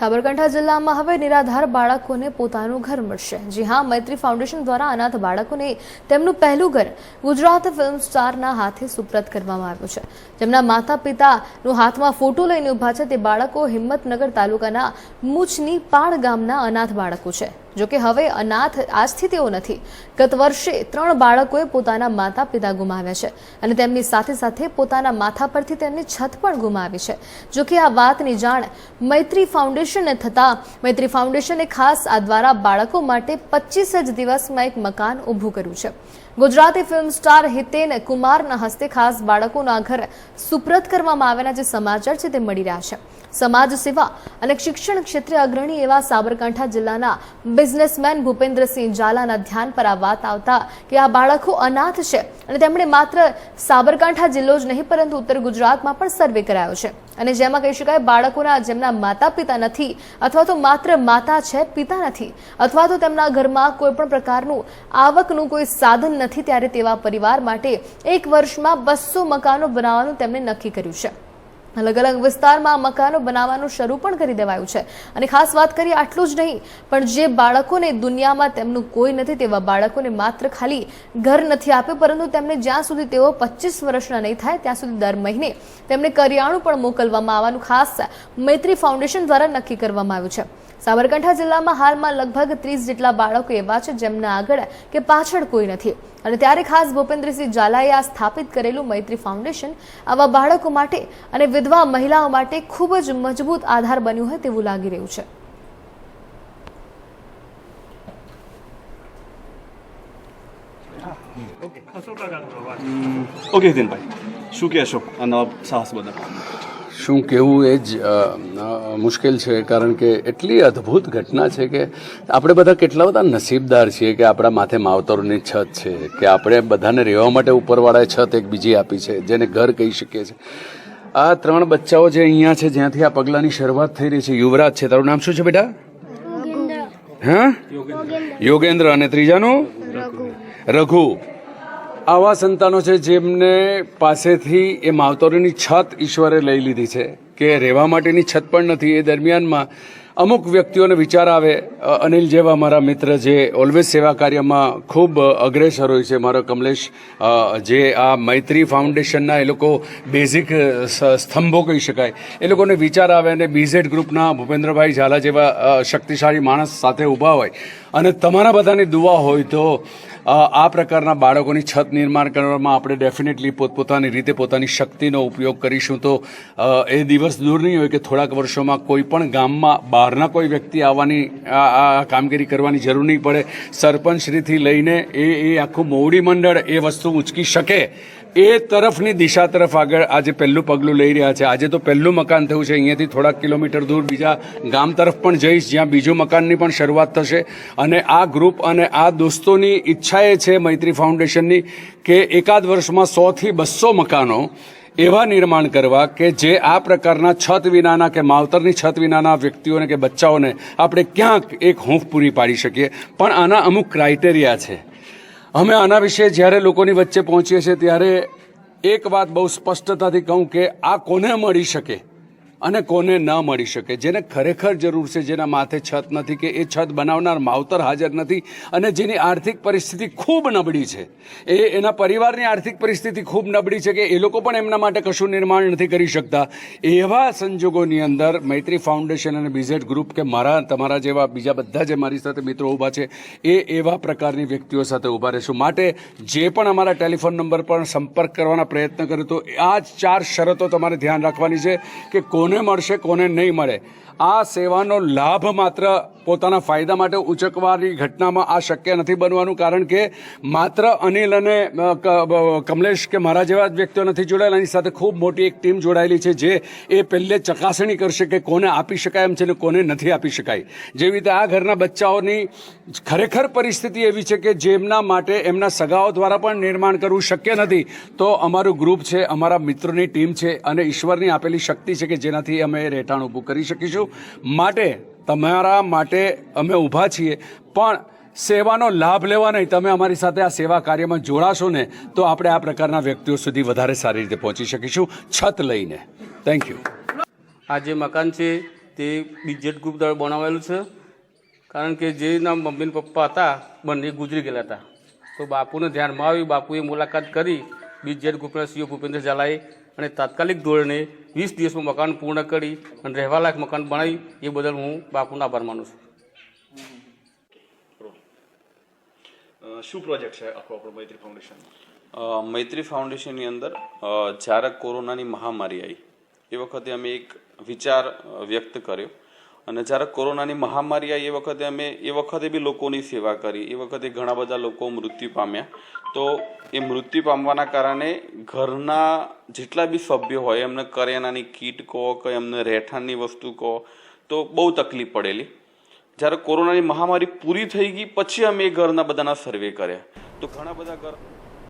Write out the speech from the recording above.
સાબરકાંઠા જિલ્લામાં હવે નિરાધાર બાળકોને પોતાનું ઘર મળશે. જી હા, મૈત્રી ફાઉન્ડેશન દ્વારા અનાથ બાળકોને તેમનું પહેલું ઘર ગુજરાત ફિલ્મ સ્ટારના હાથે સુપ્રત કરવામાં આવ્યું છે. જેમના માતા પિતાનું હાથમાં ફોટો લઈને ઊભા છે તે બાળકો હિંમતનગર તાલુકાના મુચની પાળ ગામના અનાથ બાળકો છે. જોકે હવે અનાથ આજથી તેઓ નથી. ગત વર્ષે ત્રણ બાળકોએ પોતાના માતા પિતા ગુમાવ્યા છે અને તેમની સાથે સાથે પોતાના માથા પરથી તેમની છત પણ ગુમાવી છે. જોકે આ વાતની જાણ મૈત્રી ફાઉન્ડેશનને થતાં મૈત્રી ફાઉન્ડેશને ખાસ આ દ્વારા બાળકો માટે પચીસ જ દિવસમાં એક મકાન ઊભું કર્યું છે. ગુજરાતી ફિલ્મ સ્ટાર હિતેન કુમારના હસ્તે ખાસ બાળકોના ઘર સુપ્રત કરવામાં આવેલા જે સમાચાર છે તે મળી રહ્યા છે. સમાજ સેવા અને શિક્ષણ ક્ષેત્રે અગ્રણી એવા સાબરકાંઠા જિલ્લાના બિઝનેસમેન ભૂપેન્દ્રસિંહ ઝાલાના ધ્યાન પર આ વાત આવતા કે આ બાળકો અનાથ છે અને તેમણે માત્ર સાબરકાંઠા જિલ્લો જ નહીં, પરંતુ ઉત્તર ગુજરાતમાં પણ સર્વે કરાયો છે. અને જેમાં કહી શકાય, બાળકોના જેમના માતા પિતા નથી અથવા તો માત્ર માતા છે, પિતા નથી અથવા તો તેમના ઘરમાં કોઈ પણ પ્રકારનું આવકનું કોઈ સાધન નથી, ત્યારે તેવા પરિવાર માટે એક વર્ષમાં બસો મકાનો બનાવવાનું તેમણે નક્કી કર્યું છે. અલગ અલગ વિસ્તારમાં મકાનો બનાવવાનું શરૂ પણ કરી દેવાયું છે. અને ખાસ વાત કરીએ આટલું જ નહીં, પણ જે બાળકોને દુનિયામાં તેમનું કોઈ નથી તેવા બાળકોને માત્ર ખાલી ઘર નથી આપ્યું, પરંતુ તેમને જ્યાં સુધી તેઓ પચીસ વર્ષના નહીં થાય, ત્યાં સુધી દર મહિને તેમને કરિયાણું પણ મોકલવામાં આવવાનું ખાસ મૈત્રી ફાઉન્ડેશન દ્વારા નક્કી કરવામાં આવ્યું છે. સાબરકાંઠા જિલ્લામાં હાલમાં લગભગ ત્રીસ જેટલા બાળકો એવા છે જેમના આગળ કે પાછળ કોઈ નથી. અને ત્યારે ખાસ ભૂપેન્દ્રસિંહ ઝાલાએ આ સ્થાપિત કરેલું મૈત્રી ફાઉન્ડેશન આવા બાળકો માટે અને વિધવા મહિલાઓ માટે ખૂબ જ મજબૂત આધાર બન્યું હોય તેવું લાગી રહ્યું છે. ઓકે હિતેનભાઈ શું કહેશો આ નવા સાહસ બદલ? શું કહેવું એ જ મુશ્કેલ છે કારણ કે એટલી અદ્ભુત ઘટના છે કે આપણે બધા કેટલા બધા નસીબદાર છીએ કે આપણા માથે માવતરોની છત છે કે આપણે બધાને રહેવા માટે ઉપરવાળાએ છત એક બીજી આપી છે જેને ઘર કહી શકીએ છીએ. આ ત્રણ બચ્ચાઓ જે અહીંયા છે જ્યાંથી આ પગલાંની શરૂઆત થઈ રહી છે યુવરાજ છે. તારું નામ શું છે બેટા? હા? યોગેન્દ્ર. અને ત્રીજાનું? રઘુ. આવા સંતાનો છે જેમને પાસેથી એ માવતરોની છત ઈશ્વરે લઈ લીધી છે કે રહેવા માટેની છત પણ નથી. એ દરમિયાનમાં અમુક વ્યક્તિઓને વિચાર આવે અનિલ જેવા મારા મિત્ર જે ઓલવેઝ સેવા કાર્યમાં ખૂબ અગ્રેસર હોય છે, મારો કમલેશ જે આ મૈત્રી ફાઉન્ડેશનના એ લોકો બેઝિક સ્તંભો કહી શકાય. એ લોકોને વિચાર આવે અને બીઝેડ ગ્રુપના ભૂપેન્દ્રભાઈ ઝાલા જેવા શક્તિશાળી માણસ સાથે ઊભા હોય. અને તમારા બધાની દુવા હોય તો આ પ્રકારના બાળકોની છત નિર્માણ કરવામાં આપણે ડેફિનેટલી પોતપોતાની રીતે પોતાની શક્તિનો ઉપયોગ કરીશું તો એ દિવસ દૂર નહીં હોય કે થોડાક વર્ષોમાં કોઈ પણ ગામમાં બહારના કોઈ વ્યક્તિ આવવાની, આ કામગીરી કરવાની જરૂર નહીં પડે. સરપંચશ્રીથી લઈને એ એ આખું મોવડી મંડળ એ વસ્તુ ઉચકી શકે એ તરફની દિશા તરફ આગળ આજે પહેલું પગલું લઈ રહ્યા છે. આજે તો પહેલું મકાન થયું છે. અહીંયાથી થોડાક કિલોમીટર દૂર બીજા ગામ તરફ પણ જઈશ, જ્યાં બીજું મકાનની પણ શરૂઆત થશે. અને આ ગ્રુપ અને આ દોસ્તોની ઈચ્છા એ છે મૈત્રી ફાઉન્ડેશનની કે એકાદ વર્ષમાં સોથી બસો મકાનો એવા નિર્માણ કરવા કે જે આ પ્રકારના છત વિનાના કે માવતરની છત વિનાના વ્યક્તિઓને કે બચ્ચાઓને આપણે ક્યાંક એક હૂંફ પૂરી પાડી શકીએ. પણ આના અમુક ક્રાઇટેરિયા છે. અમે આના વિશે જ્યારે લોકોની વચ્ચે પહોંચીએ છીએ ત્યારે એક વાત બહુ સ્પષ્ટતાથી કહું કે આ કોને મળી શકે? અને કોને ન મળી શકે. જેને ખરેખર જરૂર છે, જેના માથે છત નથી કે એ છત બનાવનાર માવતર હાજર નથી અને જેની આર્થિક પરિસ્થિતિ ખૂબ નબળી છે. એ એના પરિવારની આર્થિક પરિસ્થિતિ ખૂબ નબળી છે કે એ લોકો પણ એમના માટે કશું નિર્માણ નથી કરી શકતા. એવા સંજોગોની અંદર મૈત્રી ફાઉન્ડેશન અને બીઝેડ ગ્રુપ કે મારા, તમારા જેવા બીજા બધા જે મારી સાથે મિત્રો ઊભા છે, એ એવા પ્રકારની વ્યક્તિઓ સાથે ઊભા રહેશું. માટે જે પણ અમારા ટેલિફોન નંબર પર સંપર્ક કરવાના પ્રયત્ન કર્યો તો આ ચાર શરતો તમારે ધ્યાન રાખવાની છે કે કોને મળશે કોને નહીં મળે? આ સેવાનો લાભ માત્ર પોતાના ફાયદા માટે ઉચકવાની ઘટનામાં આ શક્ય નથી બનવાનું કારણ કે માત્ર અનિલ અને કમલેશ કે મારા જેવા જ વ્યક્તિઓ નથી જોડાયેલા. એની સાથે ખૂબ મોટી એક ટીમ જોડાયેલી છે જે એ પહેલે ચકાસણી કરશે કે કોને આપી શકાય એમ છે ને કોને નથી આપી શકાય. જેવી રીતે આ ઘરના બચ્ચાઓની ખરેખર પરિસ્થિતિ એવી છે કે જેમના માટે એમના સગાઓ દ્વારા પણ નિર્માણ કરવું શક્ય નથી, તો અમારું ગ્રુપ છે, અમારા મિત્રોની ટીમ છે અને ઈશ્વરની આપેલી શક્તિ છે કે જેનાથી અમે રહેઠાણ ઊભું કરી શકીશું. માટે તમારા માટે અમે ઊભા છીએ. પણ સેવાનો લાભ લેવા નહીં. તમે અમારી સાથે આ સેવા કાર્યમાં જોડાશો ને, તો આપણે આ પ્રકારના વ્યક્તિઓ સુધી વધારે સારી રીતે પહોંચી શકીશું. છત લઈને. થેન્ક યુ આ જે મકાન છે, તે બીજેટ ગ્રુપ દ્વારા બનાવેલું છે. કારણ કે જેના મમ્મી પપ્પા હતા, બંને ગુજરી ગયેલા હતા. તો બાપુને ધ્યાનમાં આવી, બાપુએ મુલાકાત કરી. બીજેટ ગ્રુપના સીઓ ભૂપેન્દ્ર ઝાલાએ અને તાત્કાલિક ધોરણે વીસ દિવસમાં મકાન પૂર્ણ કરી અને રહેવા લાયક મકાન બનાવી એ બદલ હું બાપુનો આભાર માનું છું. શું પ્રોજેક્ટ છે આખો આપણો મૈત્રી ફાઉન્ડેશન? મૈત્રી ફાઉન્ડેશનની અંદર જ્યારે કોરોનાની મહામારી આવી એ વખતે અમે એક વિચાર વ્યક્ત કર્યો. અને જ્યારે કોરોનાની મહામારી આવી એ વખતે અમે એ વખતે બી લોકોની સેવા કરી. એ વખતે ઘણા બધા લોકો મૃત્યુ પામ્યા. તો એ મૃત્યુ પામવાના કારણે ઘરના જેટલા બી સભ્યો હોય, એમને કરિયાણાની કીટ કહો કે એમને રહેઠાણની વસ્તુ કહો, તો બહુ તકલીફ પડેલી. જ્યારે કોરોનાની મહામારી પૂરી થઈ ગઈ, પછી અમે એ ઘરના બધાના સર્વે કર્યા. તો ઘણા બધા ઘર